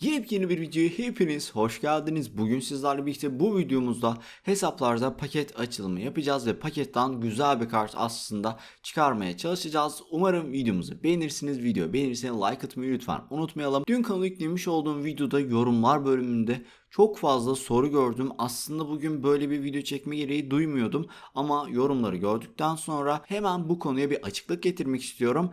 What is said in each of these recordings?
Yepyeni bir videoya hepiniz hoş geldiniz. Bugün sizlerle birlikte bu videomuzda hesaplarda paket açılımı yapacağız ve paketten güzel bir kart aslında çıkarmaya çalışacağız. Umarım videomuzu beğenirsiniz. Video beğenirseniz like atmayı lütfen unutmayalım. Dün kanalı yüklemiş olduğum videoda yorumlar bölümünde çok fazla soru gördüm. Aslında bugün böyle bir video çekme gereği duymuyordum ama yorumları gördükten sonra hemen bu konuya bir açıklık getirmek istiyorum.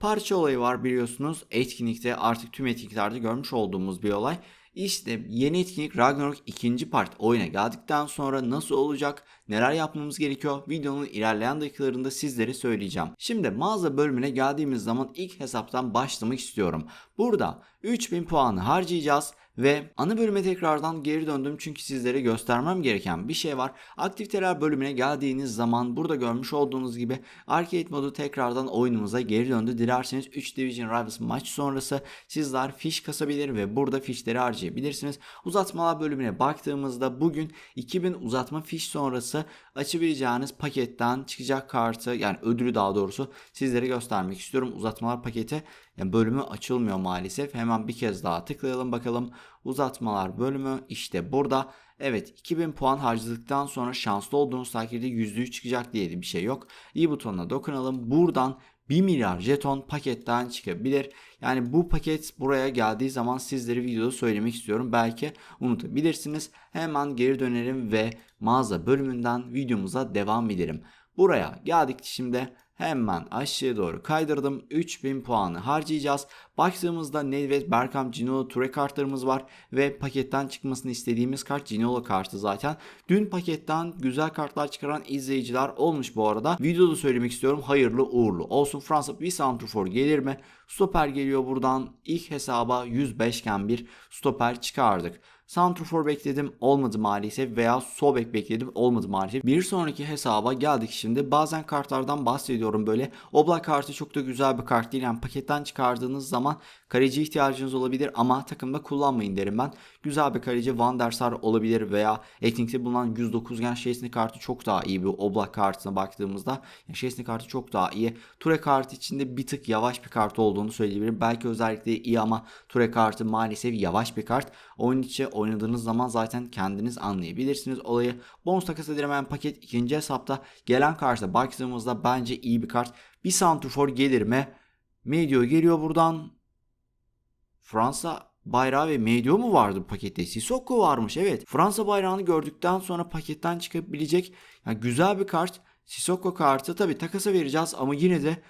Parça olayı var biliyorsunuz. Etkinlikte artık tüm etkinliklerde görmüş olduğumuz bir olay. İşte yeni etkinlik Ragnarok ikinci part oyuna geldikten sonra nasıl olacak, neler yapmamız gerekiyor videonun ilerleyen dakikalarında sizlere söyleyeceğim. Şimdi mağaza bölümüne geldiğimiz zaman ilk hesaptan başlamak istiyorum. Burada 3000 puanı harcayacağız ve ana bölüme tekrardan geri döndüm çünkü sizlere göstermem gereken bir şey var. Aktiviteler bölümüne geldiğiniz zaman burada görmüş olduğunuz gibi arcade modu tekrardan oyunumuza geri döndü. Dilerseniz 3 Division Rivals maç sonrası sizler fiş kasabilir ve burada fişleri harcayabilirsiniz. Uzatmalar bölümüne baktığımızda bugün 2000 uzatma fiş sonrası açabileceğiniz paketten çıkacak kartı yani ödülü daha doğrusu sizlere göstermek istiyorum. Uzatmalar paketi bölümü açılmıyor maalesef. Hemen bir kez daha tıklayalım bakalım. Uzatmalar bölümü işte burada. Evet 2000 puan harcadıktan sonra şanslı olduğunuz takdirde %3 çıkacak diye bir şey yok. İyi butonuna dokunalım. Buradan 1 milyar jeton paketten çıkabilir. Yani bu paket buraya geldiği zaman sizlere videoda söylemek istiyorum. Belki unutabilirsiniz. Hemen geri dönelim ve mağaza bölümünden videomuza devam edelim. Buraya geldik şimdi hemen aşağıya doğru kaydırdım. 3000 puanı harcayacağız. Baktığımızda Nedved, Bergkamp, Ginola, Ture kartlarımız var. Ve paketten çıkmasını istediğimiz kart Ginola kartı zaten. Dün paketten güzel kartlar çıkaran izleyiciler olmuş bu arada. Videoda söylemek istiyorum. Hayırlı uğurlu olsun. Fransa bir Santrfor gelir mi? Stoper geliyor buradan. İlk hesaba 105 iken bir stoper çıkardık. Santrfor bekledim olmadı maalesef veya Sobek bekledim olmadı maalesef. Bir sonraki hesaba geldik şimdi. Bazen kartlardan bahsediyorum böyle. Oblak kartı çok da güzel bir kart değil. Yani paketten çıkardığınız zaman kaleci ihtiyacınız olabilir ama takımda kullanmayın derim ben. Güzel bir kaleci Van der Sar olabilir veya etkinlikte bulunan 109 gen Şesni kartı çok daha iyi bir Oblak kartına baktığımızda. Yani kartı çok daha iyi. Ture kartı içinde bir tık yavaş bir kart olduğunu söyleyebilirim. Belki özellikle iyi ama Ture kartı maalesef yavaş bir kart. Oyun içi oynadığınız zaman zaten kendiniz anlayabilirsiniz olayı. Bonus takas edilemeyen paket ikinci hesapta gelen karta baktığımızda bence iyi bir kart. Bir Santrfor gelir mi? Medio geliyor buradan. Fransa bayrağı ve Medio mu vardı bu pakette? Sissoko varmış evet. Fransa bayrağını gördükten sonra paketten çıkabilecek yani güzel bir kart. Sissoko kartı tabi takasa vereceğiz ama yine de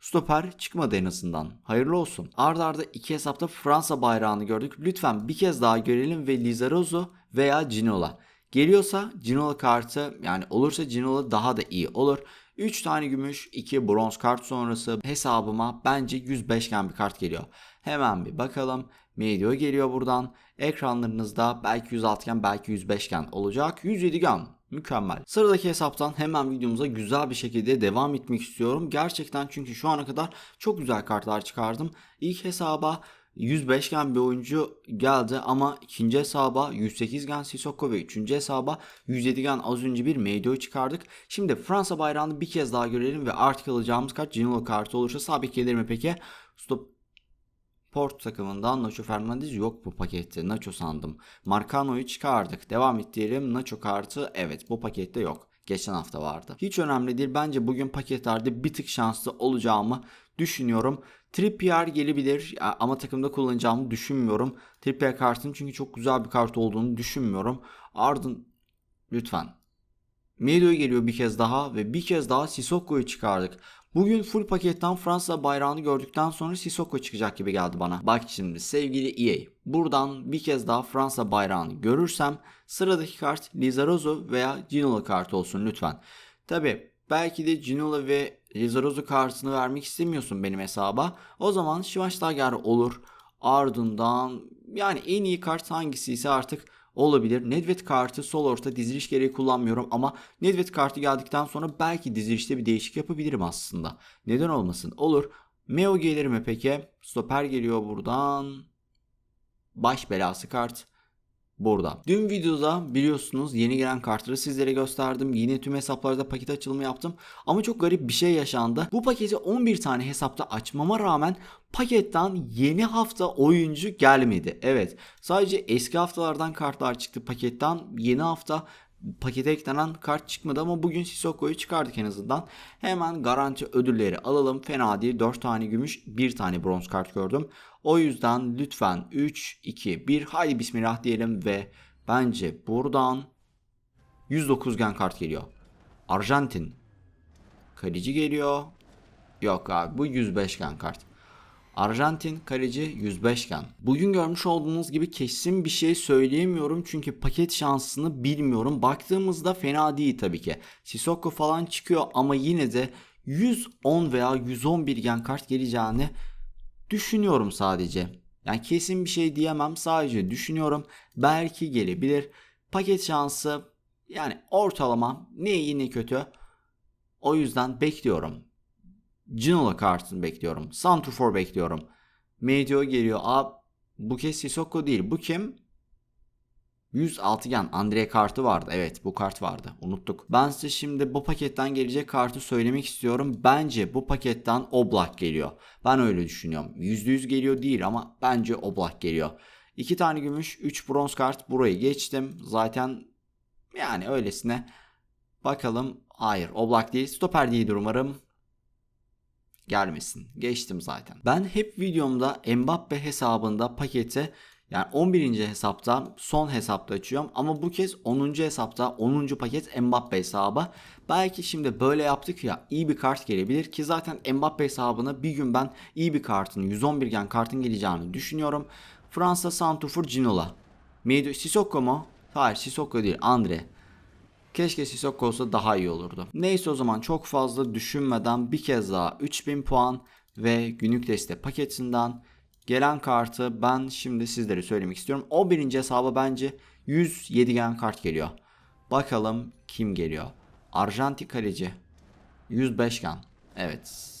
Stoper çıkmadı en azından. Hayırlı olsun. Arda arda iki hesapta Fransa bayrağını gördük. Lütfen bir kez daha görelim ve Lizarazo veya Ginola. Geliyorsa Ginola kartı yani olursa Ginola daha da iyi olur. 3 tane gümüş, 2 bronz kart sonrası hesabıma bence 105 gen bir kart geliyor. Hemen bir bakalım. Medio geliyor buradan. Ekranlarınızda belki 106 gen belki 105 gen olacak. 107 gen Mükemmel. Sıradaki hesaptan hemen videomuza güzel bir şekilde devam etmek istiyorum. Gerçekten çünkü şu ana kadar çok güzel kartlar çıkardım. İlk hesaba 105 gen bir oyuncu geldi ama ikinci hesaba 108 gen Sissoko ve üçüncü hesaba 107 gen az önce bir Medio çıkardık. Şimdi Fransa bayrağını bir kez daha görelim ve artık alacağımız kart Ginola kartı olursa sabit gelir mi peki? Stop Port takımından Nacho Fernandez yok bu pakette. Nacho sandım. Marcano'yu çıkardık. Devam ettirelim. Nacho kartı evet bu pakette yok. Geçen hafta vardı. Hiç önemli değil. Bence bugün paketlerde bir tık şanslı olacağımı düşünüyorum. Trippier gelebilir ama takımda kullanacağımı düşünmüyorum. Trippier kartının çünkü çok güzel bir kart olduğunu düşünmüyorum. Ardın lütfen. Medio geliyor bir kez daha ve bir kez daha Sissoko'yu çıkardık. Bugün full paketten Fransa bayrağını gördükten sonra Sissoko çıkacak gibi geldi bana. Bak şimdi sevgili EA. Buradan bir kez daha Fransa bayrağını görürsem sıradaki kart Lizarozo veya Ginola kartı olsun lütfen. Tabi belki de Ginola ve Lizarozo kartını vermek istemiyorsun benim hesaba. O zaman Schweinsteiger olur. Ardından yani en iyi kart hangisi ise artık olabilir. Nedved kartı sol orta diziliş gereği kullanmıyorum ama Nedved kartı geldikten sonra belki dizilişte bir değişik yapabilirim aslında. Neden olmasın? Olur. Meo gelir mi peki? Stoper geliyor buradan. Baş belası kart. Burada. Dün videoda biliyorsunuz yeni gelen kartları sizlere gösterdim. Yine tüm hesaplarda paket açılımı yaptım. Ama çok garip bir şey yaşandı. Bu paketi 11 tane hesapta açmama rağmen paketten yeni hafta oyuncu gelmedi. Evet sadece eski haftalardan kartlar çıktı paketten. Yeni hafta pakete eklenen kart çıkmadı ama bugün Sissoko'yu çıkardık en azından. Hemen garanti ödülleri alalım. Fena değil. 4 tane gümüş, 1 tane bronz kart gördüm. O yüzden lütfen 3, 2, 1 haydi bismillah diyelim ve bence buradan 109 gen kart geliyor. Arjantin. Kaleci geliyor. Yok abi bu 105 gen kart. Arjantin kaleci 105 gen. Bugün görmüş olduğunuz gibi kesin bir şey söyleyemiyorum çünkü paket şansını bilmiyorum. Baktığımızda fena değil tabii ki. Sissoko falan çıkıyor ama yine de 110 veya 111 gen kart geleceğini düşünüyorum sadece. Yani kesin bir şey diyemem sadece düşünüyorum. Belki gelebilir. Paket şansı yani ortalama ne iyi ne kötü. O yüzden bekliyorum. Ginola kartını bekliyorum. Santrfor bekliyorum. Medio geliyor. Aa, bu kez Sissoko değil. Bu kim? 100 altıgen Andre kartı vardı. Evet bu kart vardı. Unuttuk. Ben size şimdi bu paketten gelecek kartı söylemek istiyorum. Bence bu paketten Oblak geliyor. Ben öyle düşünüyorum. %100 geliyor değil ama bence Oblak geliyor. 2 tane gümüş, 3 bronz kart. Burayı geçtim. Zaten yani öylesine. Bakalım. Hayır Oblak değil. Stoper değildir umarım gelmesin. Geçtim zaten. Ben hep videomda Mbappe hesabında paketi yani 11. hesapta son hesapta açıyorum ama bu kez 10. hesapta 10. paket Mbappe hesabı. Belki şimdi böyle yaptık ya iyi bir kart gelebilir ki zaten Mbappe hesabına bir gün ben iyi bir kartın 111 gen kartın geleceğini düşünüyorum. Fransa Santrfor Ginola. Medio Sissoko mu? Hayır Sissoko değil Andre. Keşke Sissoko olsa daha iyi olurdu. Neyse o zaman çok fazla düşünmeden bir kez daha 3000 puan ve günlük deste paketinden gelen kartı ben şimdi sizlere söylemek istiyorum. O birinci hesaba bence 107 gen kart geliyor. Bakalım kim geliyor. Arjantin kaleci 105 gen. Evet.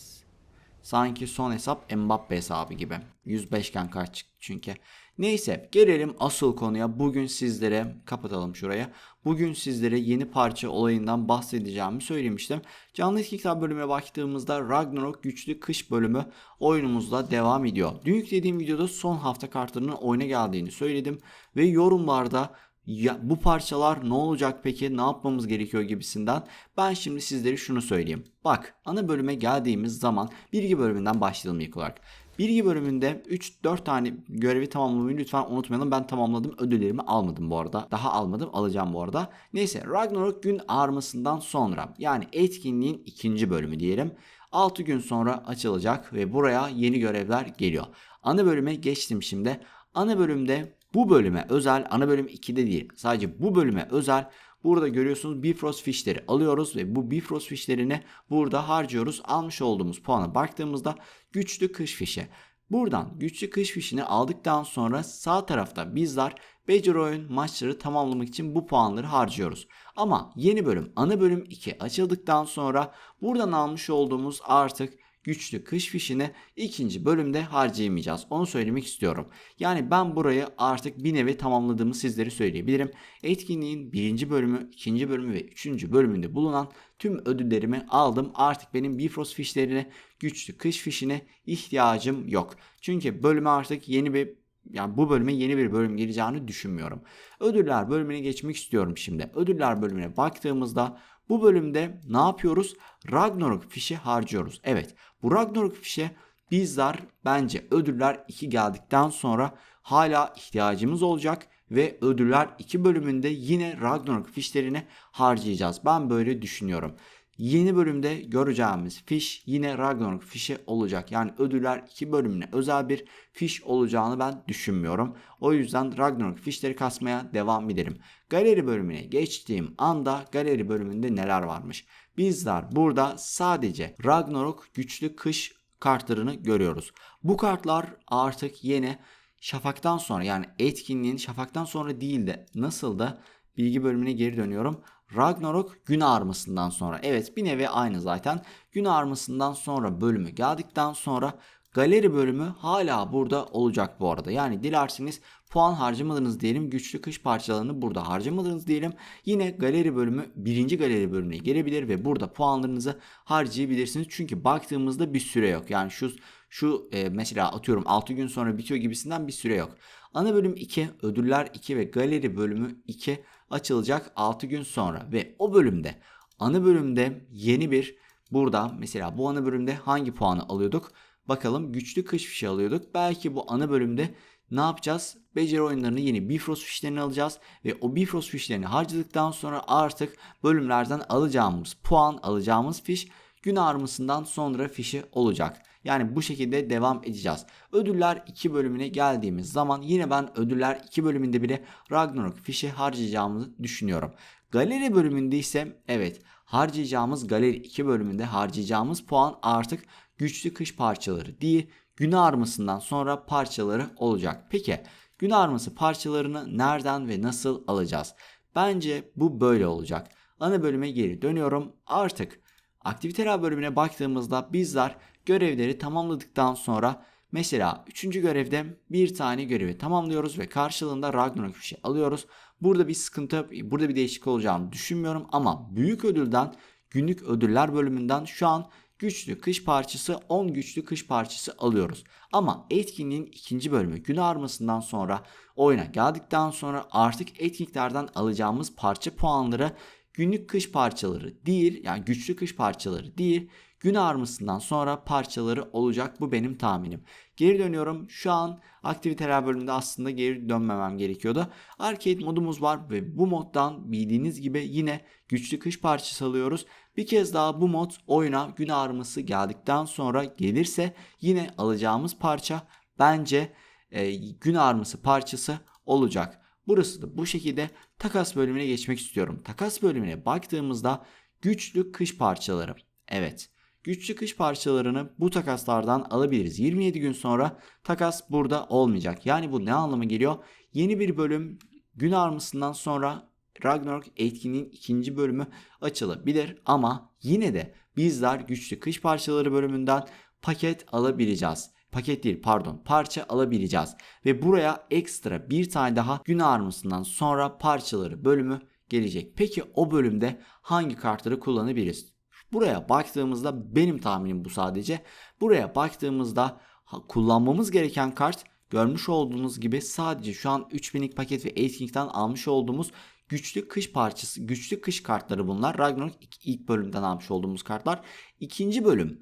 Sanki son hesap Mbappe hesabı gibi. 105 gen kart çıktı çünkü. Neyse gelelim asıl konuya. Bugün sizlere kapatalım şuraya. Bugün sizlere yeni parça olayından bahsedeceğimi söylemiştim. Canlı etki kitap bölümüne baktığımızda Ragnarok güçlü kış bölümü oyunumuzda devam ediyor. Dün yüklediğim videoda son hafta kartlarının oyuna geldiğini söyledim. Ve yorumlarda ya bu parçalar ne olacak peki ne yapmamız gerekiyor gibisinden ben şimdi sizlere şunu söyleyeyim. Bak ana bölüme geldiğimiz zaman bilgi bölümünden başlayalım ilk olarak. Bilgi bölümünde 3-4 tane görevi tamamlamayı lütfen unutmayalım. Ben tamamladım. Ödüllerimi almadım bu arada. Daha almadım. Alacağım bu arada. Neyse Ragnarok gün ağarmasından sonra yani etkinliğin ikinci bölümü diyelim. 6 gün sonra açılacak ve buraya yeni görevler geliyor. Ana bölüme geçtim şimdi. Ana bölümde bu bölüme özel ana bölüm 2'de değil sadece bu bölüme özel Burada görüyorsunuz Bifrost fişleri alıyoruz ve bu Bifrost fişlerini burada harcıyoruz. Almış olduğumuz puana baktığımızda güçlü kış fişi. Buradan güçlü kış fişini aldıktan sonra sağ tarafta bizler Beceri oyun maçları tamamlamak için bu puanları harcıyoruz. Ama yeni bölüm ana bölüm 2 açıldıktan sonra buradan almış olduğumuz artık güçlü kış fişini ikinci bölümde harcayamayacağız. Onu söylemek istiyorum. Yani ben burayı artık bir nevi tamamladığımı sizlere söyleyebilirim. Etkinliğin birinci bölümü, ikinci bölümü ve üçüncü bölümünde bulunan tüm ödüllerimi aldım. Artık benim Bifrost fişlerine, güçlü kış fişine ihtiyacım yok. Çünkü bölüme artık yeni bir yani bu bölüme yeni bir bölüm geleceğini düşünmüyorum. Ödüller bölümüne geçmek istiyorum şimdi. Ödüller bölümüne baktığımızda bu bölümde ne yapıyoruz? Ragnarok fişi harcıyoruz. Evet bu Ragnarok fişe bizler bence ödüller 2 geldikten sonra hala ihtiyacımız olacak ve ödüller 2 bölümünde yine Ragnarok fişlerini harcayacağız. Ben böyle düşünüyorum. Yeni bölümde göreceğimiz fiş yine Ragnarok fişi olacak. Yani ödüller 2 bölümüne özel bir fiş olacağını ben düşünmüyorum. O yüzden Ragnarok fişleri kasmaya devam edelim. Galeri bölümüne geçtiğim anda galeri bölümünde neler varmış? Bizler burada sadece Ragnarok güçlü kış kartlarını görüyoruz. Bu kartlar artık yeni şafaktan sonra yani etkinliğin şafaktan sonra değil de nasıl da bilgi bölümüne geri dönüyorum. Ragnarok gün ağarmasından sonra evet bir nevi aynı zaten gün ağarmasından sonra bölümü geldikten sonra Galeri bölümü hala burada olacak bu arada. Yani dilerseniz puan harcamadınız diyelim. Güçlü kış parçalarını burada harcamadınız diyelim. Yine galeri bölümü birinci galeri bölümüne gelebilir ve burada puanlarınızı harcayabilirsiniz. Çünkü baktığımızda bir süre yok. Yani şu şu e, mesela atıyorum 6 gün sonra bitiyor gibisinden bir süre yok. Ana bölüm 2, ödüller 2 ve galeri bölümü 2 açılacak 6 gün sonra ve o bölümde ana bölümde yeni bir burada mesela bu ana bölümde hangi puanı alıyorduk? Bakalım güçlü kış fişi alıyorduk. Belki bu ana bölümde ne yapacağız? Beceri oyunlarını yeni Bifrost fişlerini alacağız ve o Bifrost fişlerini harcadıktan sonra artık bölümlerden alacağımız puan, alacağımız fiş gün ağrımısından sonra fişi olacak. Yani bu şekilde devam edeceğiz. Ödüller 2 bölümüne geldiğimiz zaman yine ben ödüller 2 bölümünde bile Ragnarok fişi harcayacağımızı düşünüyorum. Galeri bölümünde ise evet harcayacağımız galeri 2 bölümünde harcayacağımız puan artık güçlü kış parçaları değil gün ağrımısından sonra parçaları olacak. Peki gün ağrıması parçalarını nereden ve nasıl alacağız? Bence bu böyle olacak. Ana bölüme geri dönüyorum. Artık aktiviteler bölümüne baktığımızda bizler görevleri tamamladıktan sonra mesela 3. görevde bir tane görevi tamamlıyoruz ve karşılığında Ragnarok fişi alıyoruz. Burada bir sıkıntı, burada bir değişiklik olacağını düşünmüyorum ama büyük ödülden günlük ödüller bölümünden şu an güçlü kış parçası 10 güçlü kış parçası alıyoruz. Ama etkinliğin ikinci bölümü gün ağrımasından sonra oyuna geldikten sonra artık etkinliklerden alacağımız parça puanları günlük kış parçaları değil yani güçlü kış parçaları değil gün ağrımasından sonra parçaları olacak bu benim tahminim. Geri dönüyorum şu an aktiviteler bölümünde aslında geri dönmemem gerekiyordu. Arcade modumuz var ve bu moddan bildiğiniz gibi yine güçlü kış parçası alıyoruz. Bir kez daha bu mod oyuna gün ağrıması geldikten sonra gelirse yine alacağımız parça bence e, gün ağrıması parçası olacak. Burası da bu şekilde takas bölümüne geçmek istiyorum. Takas bölümüne baktığımızda güçlü kış parçaları. Evet. Güçlü kış parçalarını bu takaslardan alabiliriz. 27 gün sonra takas burada olmayacak. Yani bu ne anlama geliyor? Yeni bir bölüm gün armasından sonra Ragnarok etkinliğin ikinci bölümü açılabilir ama yine de bizler güçlü kış parçaları bölümünden paket alabileceğiz. Paket değil pardon parça alabileceğiz. Ve buraya ekstra bir tane daha gün ağrımısından sonra parçaları bölümü gelecek. Peki o bölümde hangi kartları kullanabiliriz? Buraya baktığımızda benim tahminim bu sadece. Buraya baktığımızda kullanmamız gereken kart görmüş olduğunuz gibi sadece şu an 3000'lik paket ve etkinlikten almış olduğumuz güçlü kış parçası, güçlü kış kartları bunlar. Ragnarok ilk bölümden almış olduğumuz kartlar. İkinci bölüm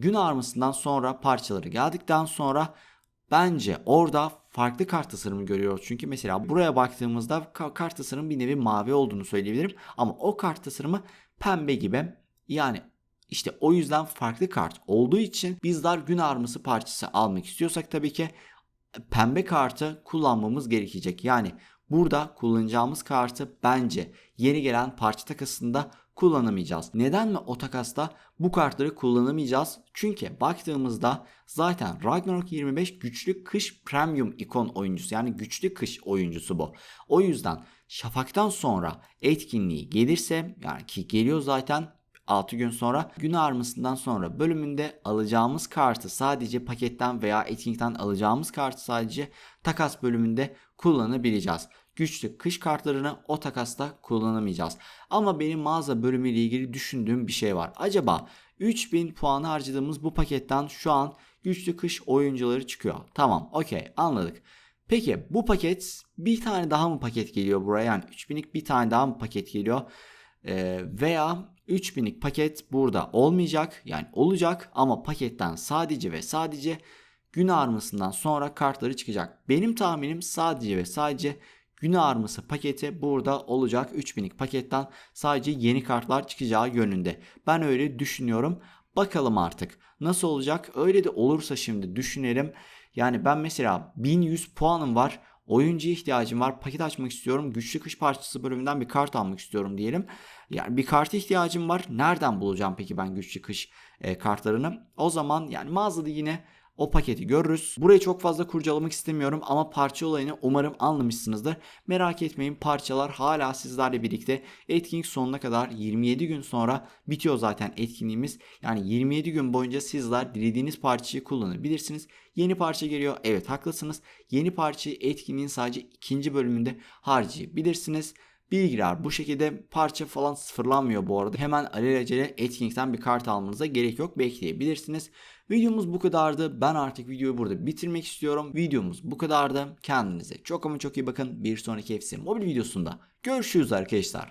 gün armasından sonra parçaları geldikten sonra bence orada farklı kart tasarımı görüyoruz. Çünkü mesela buraya baktığımızda kart tasarımı bir nevi mavi olduğunu söyleyebilirim. Ama o kart tasarımı pembe gibi. Yani işte o yüzden farklı kart olduğu için bizler gün arması parçası almak istiyorsak tabii ki pembe kartı kullanmamız gerekecek. Yani burada kullanacağımız kartı bence yeni gelen parça takasında kullanamayacağız. Neden mi o takasta bu kartları kullanamayacağız? Çünkü baktığımızda zaten Ragnarok 25 güçlü kış premium ikon oyuncusu yani güçlü kış oyuncusu bu. O yüzden Şafak'tan sonra etkinliği gelirse yani ki geliyor zaten 6 gün sonra gün ağrımısından sonra bölümünde alacağımız kartı sadece paketten veya etkinlikten alacağımız kartı sadece takas bölümünde kullanabileceğiz. Güçlü kış kartlarını o takasta kullanamayacağız. Ama benim mağaza bölümüyle ilgili düşündüğüm bir şey var. Acaba 3000 puan harcadığımız bu paketten şu an güçlü kış oyuncuları çıkıyor. Tamam okey anladık. Peki bu paket bir tane daha mı paket geliyor buraya? Yani 3000'lik bir tane daha mı paket geliyor? Ee, veya 3000'lik paket burada olmayacak. Yani olacak ama paketten sadece ve sadece gün armasından sonra kartları çıkacak. Benim tahminim sadece ve sadece gün arması paketi burada olacak. 3000'lik paketten sadece yeni kartlar çıkacağı yönünde. Ben öyle düşünüyorum. Bakalım artık nasıl olacak? Öyle de olursa şimdi düşünelim. Yani ben mesela 1100 puanım var. Oyuncuya ihtiyacım var. Paket açmak istiyorum. Güçlü kış parçası bölümünden bir kart almak istiyorum diyelim. Yani bir karta ihtiyacım var. Nereden bulacağım peki ben güçlü kış e, kartlarını? O zaman yani mağazada yine o paketi görürüz. Burayı çok fazla kurcalamak istemiyorum ama parça olayını umarım anlamışsınızdır. Merak etmeyin parçalar hala sizlerle birlikte etkinlik sonuna kadar 27 gün sonra bitiyor zaten etkinliğimiz. Yani 27 gün boyunca sizler dilediğiniz parçayı kullanabilirsiniz. Yeni parça geliyor. Evet haklısınız. Yeni parçayı etkinliğin sadece ikinci bölümünde harcayabilirsiniz. Bilgiler bu şekilde parça falan sıfırlanmıyor bu arada. Hemen alelacele etkinlikten bir kart almanıza gerek yok. Bekleyebilirsiniz. Videomuz bu kadardı. Ben artık videoyu burada bitirmek istiyorum. Videomuz bu kadardı. Kendinize çok ama çok iyi bakın. Bir sonraki FC Mobil videosunda görüşürüz arkadaşlar.